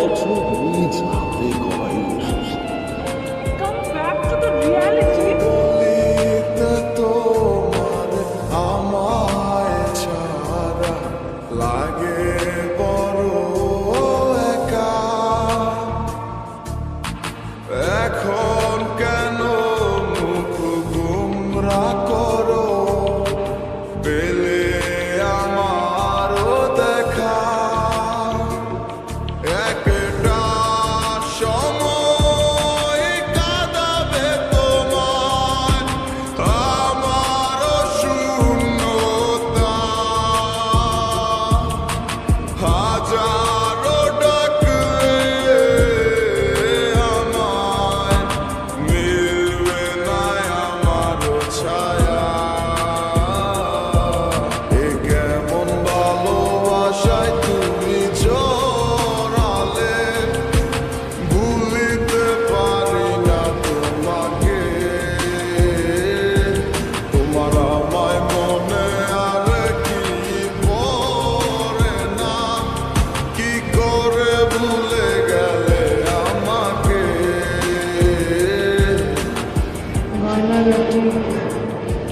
덕수는이미지 나.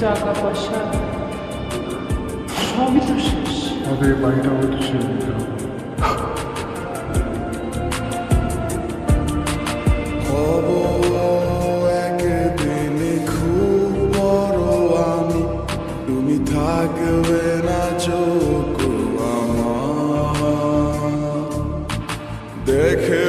টাকা পয়সা সবই তো শেষ। আমাদের বাড়িটা হয়তো শেষ দিতে হবে। থাকবে না চোখ আমার। দেখে